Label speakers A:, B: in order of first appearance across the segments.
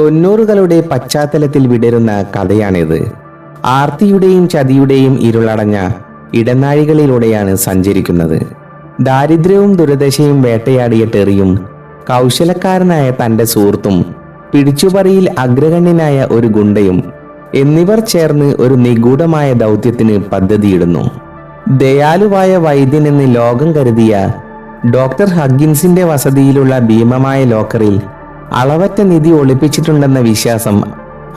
A: തൊണ്ണൂറുകളുടെ പശ്ചാത്തലത്തിൽ വിടരുന്ന കഥയാണിത്. ആർത്തിയുടെയും ചതിയുടെയും ഇരുളടഞ്ഞ ഇടനാഴികളിലൂടെയാണ് സഞ്ചരിക്കുന്നത്. ദാരിദ്ര്യവും ദുരദശയും വേട്ടയാടിയ ടെറിയും കൗശലക്കാരനായ തന്റെ സുഹൃത്തും പിടിച്ചുപറിയിൽ അഗ്രഗണ്യനായ ഒരു ഗുണ്ടയും എന്നിവർ ചേർന്ന് ഒരു നിഗൂഢമായ ദൗത്യത്തിന് പദ്ധതിയിടുന്നു. ദയാലുവായ വൈദ്യനെന്ന് ലോകം കരുതിയ ഡോക്ടർ ഹഗ്ഗിൻസിന്റെ വസതിയിലുള്ള ഭീമമായ ലോക്കറിൽ അളവറ്റ നിധി ഒളിപ്പിച്ചിട്ടുണ്ടെന്ന വിശ്വാസം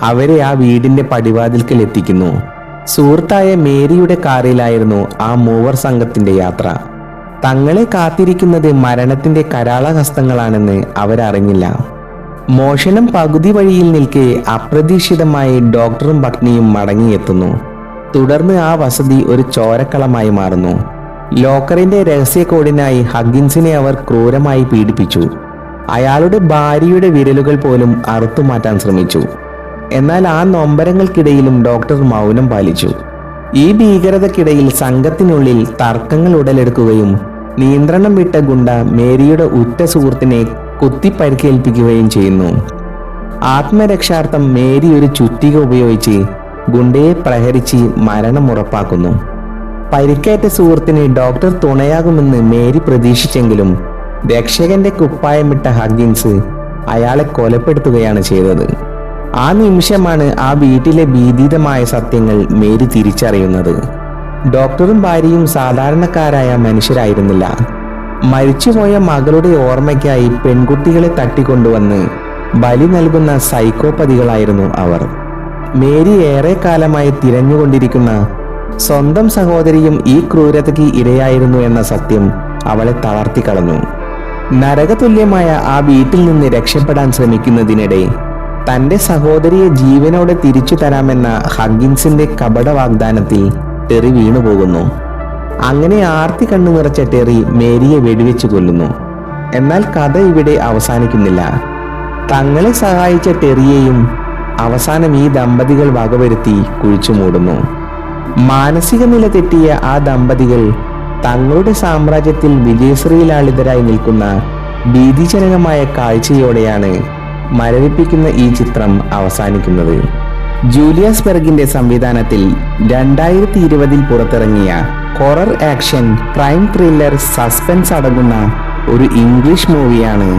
A: അവരെ ആ വീടിന്റെ പടിവാതിൽക്കൽ എത്തിക്കുന്നു. സുഹൃത്തായ മേരിയുടെ കാറിലായിരുന്നു ആ മൂവർ സംഘത്തിന്റെ യാത്ര. തങ്ങളെ കാത്തിരിക്കുന്നത് മരണത്തിന്റെ കരാളഹസ്തങ്ങളാണെന്ന് അവരറിഞ്ഞില്ല. മോഷണം പകുതി വഴിയിൽ നിൽക്കെ അപ്രതീക്ഷിതമായി ഡോക്ടറും പത്നിയും മടങ്ങിയെത്തുന്നു. തുടർന്ന് ആ വസതി ഒരു ചോരക്കളമായി മാറുന്നു. ലോക്കറിന്റെ രഹസ്യ കോഡിനായി ഹഗിൻസിനെ അവർ ക്രൂരമായി പീഡിപ്പിച്ചു. അയാളുടെ ഭാര്യയുടെ വിരലുകൾ പോലും അറുത്തു മാറ്റാൻ ശ്രമിച്ചു. എന്നാൽ ആ നൊമ്പരങ്ങൾക്കിടയിലും ഡോക്ടർ മൗനം പാലിച്ചു. ഈ ഭീകരതക്കിടയിൽ സംഘത്തിനുള്ളിൽ തർക്കങ്ങൾ ഉടലെടുക്കുകയും നിയന്ത്രണം വിട്ട ഗുണ്ട മേരിയുടെ ഉറ്റ സുഹൃത്തിനെ കുത്തിപ്പരിക്കേൽപ്പിക്കുകയും ചെയ്യുന്നു. ആത്മരക്ഷാർത്ഥം മേരി ഒരു ചുറ്റിക ഉപയോഗിച്ച് ഗുണ്ടയെ പ്രഹരിച്ച് മരണം ഉറപ്പാക്കുന്നു. പരിക്കേറ്റ സുഹൃത്തിന് ഡോക്ടർ തുണയാകുമെന്ന് മേരി പ്രതീക്ഷിച്ചെങ്കിലും രക്ഷകന്റെ കുപ്പായമിട്ട ഹഗിൻസ് അയാളെ കൊലപ്പെടുത്തുകയാണ് ചെയ്തത്. ആ നിമിഷമാണ് ആ വീട്ടിലെ ഭീതിതമായ സത്യങ്ങൾ മേരി തിരിച്ചറിയുന്നത്. ഡോക്ടറും ഭാര്യയും സാധാരണക്കാരായ മനുഷ്യരായിരുന്നില്ല. മരിച്ചുപോയ മകളുടെ ഓർമ്മയ്ക്കായി പെൺകുട്ടികളെ തട്ടിക്കൊണ്ടുവന്ന് ബലി നൽകുന്ന സൈക്കോപതികളായിരുന്നു അവർ. മേരി ഏറെ കാലമായി തിരഞ്ഞുകൊണ്ടിരിക്കുന്ന സ്വന്തം സഹോദരിയും ഈ ക്രൂരതയ്ക്ക് ഇരയായിരുന്നു എന്ന സത്യം അവളെ തളർത്തിക്കളഞ്ഞു. നരകതുല്യമായ ആ വീട്ടിൽ നിന്ന് രക്ഷപ്പെടാൻ ശ്രമിക്കുന്നതിനിടെ തന്റെ സഹോദരിയെ ജീവനോടെ തിരിച്ചു തരാമെന്ന ഹഗിൻസിന്റെ കപട വാഗ്ദാനത്തിൽ ടെറി വീണുപോകുന്നു അങ്ങനെ ആർത്തി കണ്ണു നിറച്ച ടെറി മേരിയെ വെടിവെച്ചു കൊല്ലുന്നു. എന്നാൽ കഥ ഇവിടെ അവസാനിക്കുന്നില്ല. തങ്ങളെ സഹായിച്ച ടെറിയെയും അവസാനം ഈ ദമ്പതികൾ വകവരുത്തി കുഴിച്ചു മൂടുന്നു. മാനസിക നില തെറ്റിയ ആ ദമ്പതികൾ തങ്ങളുടെ സാമ്രാജ്യത്തിൽ വിജയശ്രീലാളിതരായി നിൽക്കുന്ന ഭീതിജനകമായ കാഴ്ചയോടെയാണ് മരവിപ്പിക്കുന്ന ഈ ചിത്രം അവസാനിക്കുന്നത്. ജൂലിയസ് ബെർഗിന്റെ സംവിധാനത്തിൽ രണ്ടായിരത്തി ഇരുപതിൽ പുറത്തിറങ്ങിയ horror action crime thriller suspense അടങ്ങുന്ന ഒരു ഇംഗ്ലീഷ് മൂവിയാണ്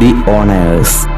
A: ദി ഓണേഴ്സ്.